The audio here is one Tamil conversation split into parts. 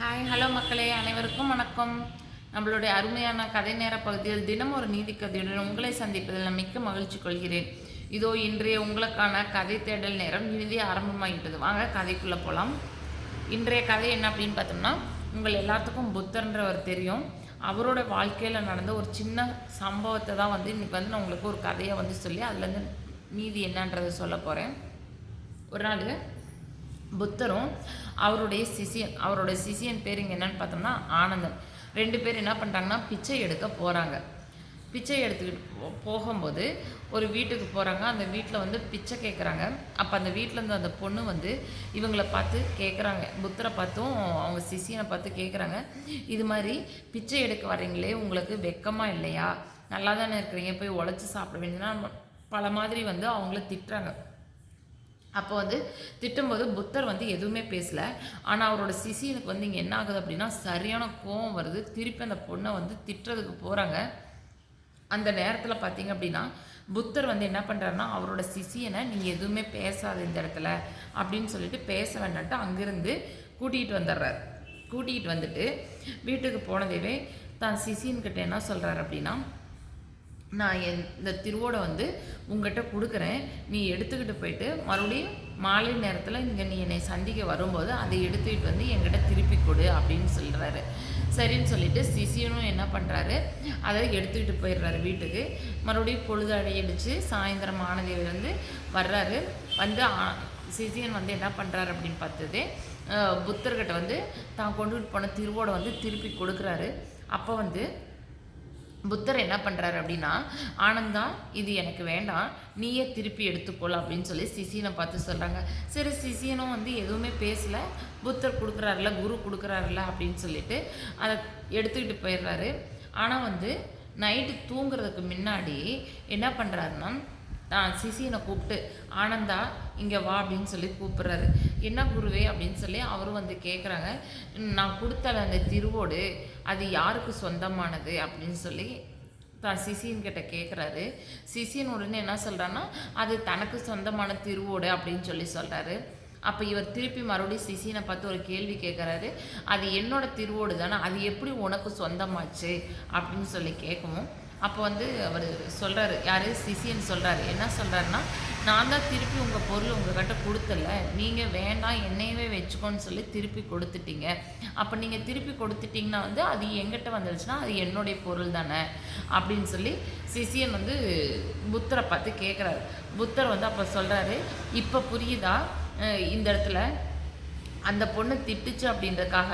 ஹாய் ஹலோ மக்களே அனைவருக்கும் வணக்கம். நம்மளுடைய அருமையான கதை நேர பகுதியில் தினம் ஒரு நீதி கதையுடன் உங்களை சந்திப்பதில் மிக்க மகிழ்ச்சி கொள்கிறேன். இதோ இன்றைய உங்களுக்கான கதை தேடல் நேரம் இறுதி ஆரம்பமாகிட்டது வாங்க கதைக்குள்ளே போகலாம் இன்றைய கதை என்ன அப்படின்னு பார்த்தோம்னா உங்கள் எல்லாத்துக்கும் புத்தர்ன்றவர் தெரியும். அவரோட வாழ்க்கையில் நடந்த ஒரு சின்ன சம்பவத்தை தான் வந்து இன்னைக்கு வந்து நான் உங்களுக்கு ஒரு கதையை வந்து சொல்லி அதுலேருந்து மீதி என்னன்றதை சொல்ல போகிறேன் ஒரு நாள் புத்தரும் அவருடைய சிசியன் அவருடைய சிசியன் பேர் இங்கே என்னன்னு பார்த்தோம்னா ஆனந்தன். ரெண்டு பேர் என்ன பண்ணுறாங்கன்னா பிச்சை எடுக்க போகிறாங்க பிச்சை எடுத்துக்கிட்டு போ- போகும்போது ஒரு வீட்டுக்கு போகிறாங்க அந்த வீட்டில் வந்து பிச்சை கேட்குறாங்க அப்போ அந்த வீட்டில் இருந்து அந்த பொண்ணு வந்து இவங்களை பார்த்து கேட்குறாங்க புத்தரை பார்த்தும் அவங்க சிசியனை பார்த்து கேட்குறாங்க இது மாதிரி பிச்சை எடுக்க வர்றீங்களே உங்களுக்கு வெக்கமாக இல்லையா? நல்லா தானே இருக்கிறீங்க போய் உழைச்சி சாப்பிட வேண்டியதுன்னா பல மாதிரி வந்து அவங்கள திட்டுறாங்க. அப்போ வந்து திட்டும்போது புத்தர் வந்து எதுவுமே பேசல. ஆனால் அவரோட சிசியனுக்கு வந்து இங்கே என்ன ஆகுது அப்படின்னா சரியான கோவம் வருது. திருப்பி அந்த பொண்ணை வந்து திட்டுறதுக்கு போகிறாங்க அந்த நேரத்தில் பார்த்தீங்க அப்படின்னா புத்தர் வந்து என்ன பண்ணுறாருன்னா அவரோட சிசியனை நீங்கள் எதுவுமே பேசாத இந்த இடத்துல அப்படின்னு சொல்லிட்டு பேச வேண்டான்ட்டு அங்கேருந்து கூட்டிகிட்டு வந்துடுறாரு. கூட்டிகிட்டு வந்துட்டு வீட்டுக்கு போனதேவே தான் சிசியன்கிட்ட என்ன சொல்கிறாரு அப்படின்னா நான் என் இந்த திருவோடை வந்து உங்ககிட்ட கொடுக்குறேன். நீ எடுத்துக்கிட்டு போயிட்டு மறுபடியும் மாலை நேரத்தில் இங்கே நீ என்னை சந்திக்க வரும்போது அதை எடுத்துக்கிட்டு வந்து என்கிட்ட திருப்பி கொடு அப்படின்னு சொல்கிறாரு சரின்னு சொல்லிட்டு சிசியனும் என்ன பண்ணுறாரு அதை எடுத்துக்கிட்டு போயிடுறாரு வீட்டுக்கு. மறுபடியும் பொழுது அடையடிச்சு சாயந்தரம் ஆனதேவி வந்து வர்றாரு. வந்து சிசியன் வந்து என்ன பண்ணுறாரு அப்படின்னு பார்த்தது புத்தர்கிட்ட வந்து தான் கொண்டுகிட்டு போன திருவோடை வந்து திருப்பி கொடுக்குறாரு. அப்போ வந்து புத்தர் என்ன பண்ணுறாரு அப்படின்னா ஆனந்தா இது எனக்கு வேண்டாம். நீயே திருப்பி எடுத்துக்கொள் அப்படின்னு சொல்லி சிசியனை பார்த்து சொல்கிறாங்க சரி சிசியனும் வந்து எதுவுமே பேசல. புத்தர் கொடுக்குறாருல குரு கொடுக்குறாருல அப்படின்னு சொல்லிட்டு அதை எடுத்துக்கிட்டு போயிடுறாரு. ஆனால் வந்து நைட்டு தூங்குறதுக்கு முன்னாடி என்ன பண்ணுறாருன்னா தான் சிசியனை கூப்பிட்டு ஆனந்தா இங்கே வா அப்படின்னு சொல்லி கூப்பிட்றாரு. என்ன குருவே? அப்படின்னு சொல்லி அவரும் வந்து கேட்குறாங்க நான் கொடுத்த அந்த திருவோடு அது யாருக்கு சொந்தமானது? அப்படின்னு சொல்லி தான் சிசியன்கிட்ட கேட்குறாரு சிசியன் உடனே என்ன சொல்கிறான்னா அது தனக்கு சொந்தமான திருவோடு அப்படின்னு சொல்லி சொல்கிறாரு அப்போ இவர் திருப்பி மறுபடியும் சிசியனை பார்த்து ஒரு கேள்வி கேட்குறாரு அது என்னோட திருவோடு தானே அது எப்படி உனக்கு சொந்தமாச்சு? அப்படின்னு சொல்லி கேட்கவும் அப்போ வந்து அவர் சொல்கிறாரு யார்? சிசியன் சொல்கிறாரு என்ன சொல்கிறாருன்னா நான் தான் திருப்பி உங்கள் பொருள் உங்ககிட்ட கொடுத்தல. நீங்கள் வேண்டாம் என்னையவே வச்சுக்கோன்னு சொல்லி திருப்பி கொடுத்துட்டீங்க. அப்போ நீங்கள் திருப்பி கொடுத்துட்டிங்கன்னா வந்து அது எங்கிட்ட வந்துடுச்சுன்னா அது என்னுடைய பொருள் தானே. அப்படின்னு சொல்லி சிசியன் வந்து புத்தரை பார்த்து கேட்குறாரு புத்தர் வந்து அப்போ சொல்கிறாரு இப்போ புரியுதா? இந்த இடத்துல அந்த பொண்ணு திட்டுச்சு அப்படின்றதுக்காக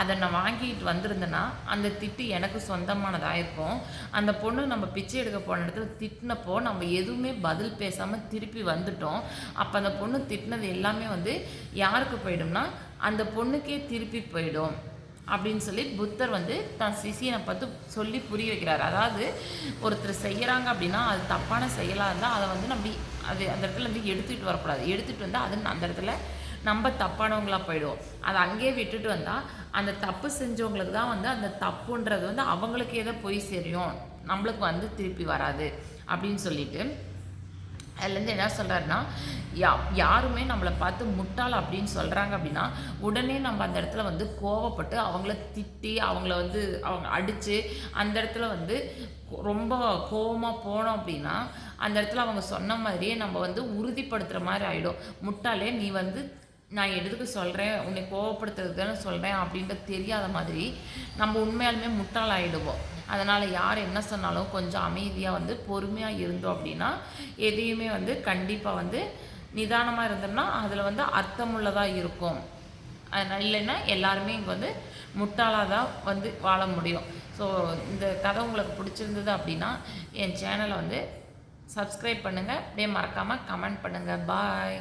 அதை நான் வாங்கிட்டு வந்திருந்தேன்னா அந்த திட்டு எனக்கு சொந்தமானதாக இருக்கும். அந்த பொண்ணு நம்ம பிச்சை எடுக்க போன இடத்துல திட்டினப்போ நம்ம எதுவுமே பதில் பேசாமல் திருப்பி வந்துட்டோம். அப்போ அந்த பொண்ணு திட்டினது எல்லாமே வந்து யாருக்கு போயிடும்னா அந்த பொண்ணுக்கே திருப்பி போயிடும். அப்படின்னு சொல்லி புத்தர் வந்து தன் சிசியனை பார்த்து சொல்லி புரிய வைக்கிறார். அதாவது ஒருத்தர் செய்கிறாங்க அப்படின்னா அது தப்பான செயலாக இருந்தால் அதை வந்து நம்ம அது அந்த இடத்துல வந்து எடுத்துகிட்டு வரக்கூடாது. எடுத்துகிட்டு வந்தால் அது அந்த இடத்துல நம்ம தப்பானவங்களாக போயிடுவோம். அதை அங்கேயே விட்டுட்டு வந்தால் அந்த தப்பு செஞ்சவங்களுக்கு தான் வந்து அந்த தப்புன்றது வந்து அவங்களுக்கு எதை போய் சேரும். நம்மளுக்கு வந்து திருப்பி வராது அப்படின்னு சொல்லிட்டு. அதுலேருந்து என்ன சொல்கிறாருன்னா யா யாருமே நம்மளை பார்த்து முட்டாள் அப்படின்னு சொல்கிறாங்க அப்படின்னா உடனே நம்ம அந்த இடத்துல வந்து கோவப்பட்டு அவங்கள திட்டி அவங்கள வந்து அவங்க அடித்து அந்த இடத்துல வந்து ரொம்ப கோவமாக போனோம் அப்படின்னா அந்த இடத்துல அவங்க சொன்ன மாதிரியே நம்ம வந்து உறுதிப்படுத்துகிற மாதிரி ஆகிடும் முட்டாளே நீ வந்து நான் எதுக்கு சொல்கிறேன் உன்னை கோவப்படுத்துறதுக்கு தானே சொல்கிறேன் அப்படின்றது தெரியாத மாதிரி நம்ம உண்மையாலுமே முட்டாளாயிடுவோம் அதனால் யார் என்ன சொன்னாலும் கொஞ்சம் அமைதியாக வந்து பொறுமையாக இருந்தோம் அப்படின்னா எதையுமே வந்து கண்டிப்பாக வந்து நிதானமாக இருந்தோம்னா அதில் வந்து அர்த்தமுள்ளதாக இருக்கும். அதனால் இல்லைன்னா எல்லாருமே இங்கே வந்து முட்டாளாக தான் வந்து வாழ முடியும். ஸோ இந்த கதை உங்களுக்கு பிடிச்சிருந்தது அப்படின்னா என் சேனலை வந்து சப்ஸ்கிரைப் பண்ணுங்கள் அப்படியே மறக்காமல் கமெண்ட் பண்ணுங்கள் பாய்